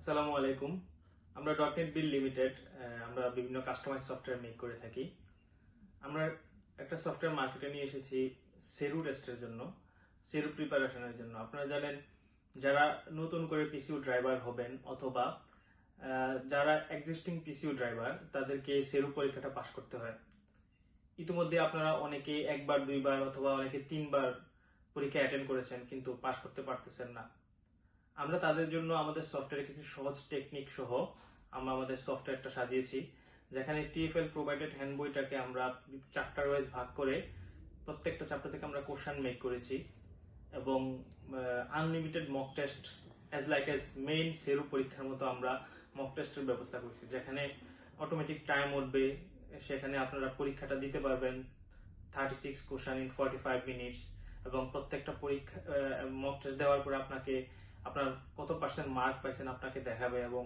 আসসালামু আলাইকুম। আমরা. ডট নেট বিল লিমিটেড আমরা বিভিন্ন কাস্টমাইজ সফটওয়্যার মেক করে থাকি। আমরা একটা সফটওয়্যার মার্কেটে নিয়ে এসেছি সেরু টেস্টের জন্য সেরু প্রিপারেশনের জন্য। আপনারা জানেন, যারা নতুন করে পিসিউ ড্রাইভার হবেন অথবা যারা এক্সিস্টিং পিসিউ ড্রাইভার তাদেরকে সেরু পরীক্ষাটা পাশ করতে হয়। ইতিমধ্যে আপনারা অনেকে একবার, দুইবার অথবা অনেকে তিনবার পরীক্ষা অ্যাটেন্ড করেছেন, কিন্তু পাশ করতে পারতেছেন না। আমরা তাদের জন্য আমাদের সফটওয়্যারে কিছু সহজ টেকনিক সহ আমরা আমাদের সফটওয়্যারটা সাজিয়েছি। যেখানে টিএফএল প্রোভাইডেড হ্যান্ড বইটাকে আমরা চ্যাপ্টার ওয়াইজ ভাগ করে প্রত্যেকটা চ্যাপ্টার থেকে আমরা কোশ্চেন মেক করেছি এবং unlimited mock test as like as main সেরু পরীক্ষার মতো আমরা মক টেস্টের ব্যবস্থা করেছি। যেখানে অটোমেটিক টাইম উঠবে, সেখানে আপনারা পরীক্ষাটা দিতে পারবেন thirty six question in forty five minutes এবং প্রত্যেকটা পরীক্ষা মক টেস্ট দেওয়ার পরে আপনাকে আপনার কত পার্সেন্ট মার্ক পাইছেন আপনাকে দেখাবে এবং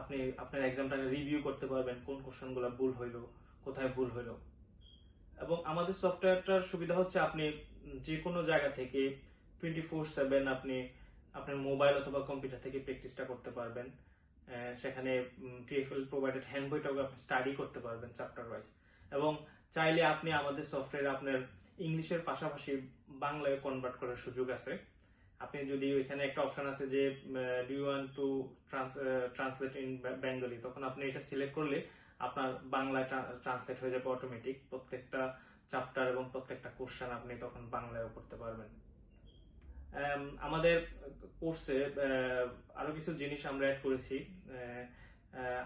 আপনি, আপনার এক্সামটাকে রিভিউ করতে পারবেন, কোন কোশ্চেনগুলো ভুল হইল, কোথায় ভুল হইল। এবং আমাদের সফটওয়্যারটার সুবিধা হচ্ছে আপনি যে কোনো জায়গা থেকে টোয়েন্টি ফোর সেভেন আপনি, আপনার মোবাইল অথবা কম্পিউটার থেকে প্র্যাকটিসটা করতে পারবেন। সেখানে টিএফএল প্রোভাইডেড হ্যান্ড বইটাও আপনি স্টাডি করতে পারবেন চ্যাপ্টার ওয়াইজ এবং চাইলে আপনি আমাদের সফটওয়্যার আপনার ইংলিশের পাশাপাশি বাংলায় কনভার্ট করার সুযোগ আছে। আপনি যদি এখানে একটা অপশন আছে যে do you want to translate in Bengali তখন আপনি এটা সিলেক্ট করলে আপনার বাংলায় ট্রান্সলেট হয়ে যাবে অটোমেটিক প্রত্যেকটা চ্যাপ্টার এবং প্রত্যেকটা কোশ্চেন আপনি তখন বাংলায়ও করতে পারবেন। আমাদের কোর্সে আরও কিছু জিনিস আমরা অ্যাড করেছি।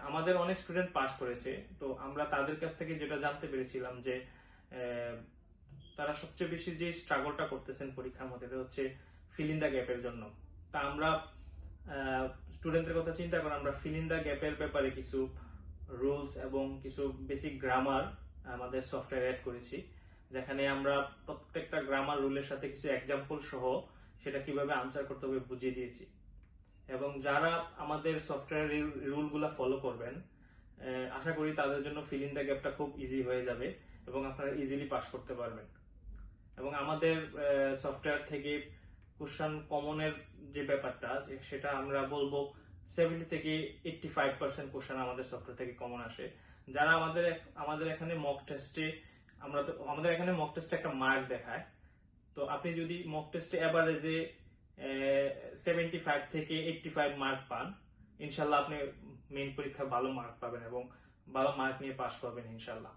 আমাদের অনেক স্টুডেন্ট পাস করেছে। তো আমরা তাদের কাছ থেকে যেটা জানতে পেরেছিলাম যে তারা সবচেয়ে বেশি যে স্ট্রাগলটা করতেছেন পরীক্ষার মধ্যে হচ্ছে ফিল ইন দ্য গ্যাপের জন্য। তা আমরা স্টুডেন্টদের কথা চিন্তা করে আমরা ফিল ইন দ্য গ্যাপের ব্যাপারে কিছু রুলস এবং কিছু বেসিক গ্রামার আমাদের সফটওয়্যার অ্যাড করেছি। যেখানে আমরা প্রত্যেকটা গ্রামার রুলের সাথে কিছু এক্সাম্পল সহ সেটা কীভাবে আনসার করতে হবে বুঝিয়ে দিয়েছি। এবং যারা আমাদের সফটওয়্যার রুলগুলো ফলো করবেন আশা করি তাদের জন্য ফিল ইন দ্য গ্যাপটা খুব ইজি হয়ে যাবে এবং আপনারা ইজিলি পাস করতে পারবেন। এবং আমাদের সফটওয়্যার থেকে কোশ্চান কমনের যে ব্যাপারটা সেটা আমরা বলব সেভেন্টি থেকে এইটটি ফাইভ পার্সেন্ট কোশ্চান আমাদের সফটওয়্যার থেকে কমন আসে। যারা আমাদের আমাদের এখানে মক টেস্টে আমরা তো, আমাদের এখানে মক টেস্টে একটা মার্ক দেখায়। তো আপনি যদি মক টেস্টে অ্যাভারেজে সেভেন্টি ফাইভ থেকে এইটটি ফাইভ মার্ক পান, ইনশাল্লাহ আপনি মেইন পরীক্ষা ভালো মার্ক পাবেন এবং ভালো মার্ক নিয়ে পাস করবেন ইনশাল্লাহ।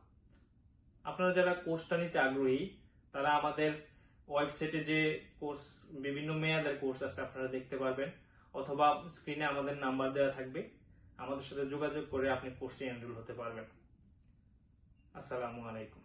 আপনারা যারা কোর্সটা নিতে আগ্রহী, তারা আমাদের ওয়েবসাইটে যে কোর্স, বিভিন্ন মেয়াদের কোর্স আছে, আপনারা দেখতে পারবেন। অথবা স্ক্রিনে আমাদের নাম্বার দেওয়া থাকবে। আমাদের সাথে যোগাযোগ করে আপনি কোর্সে এনরোল হতে পারবেন। আসসালামু আলাইকুম।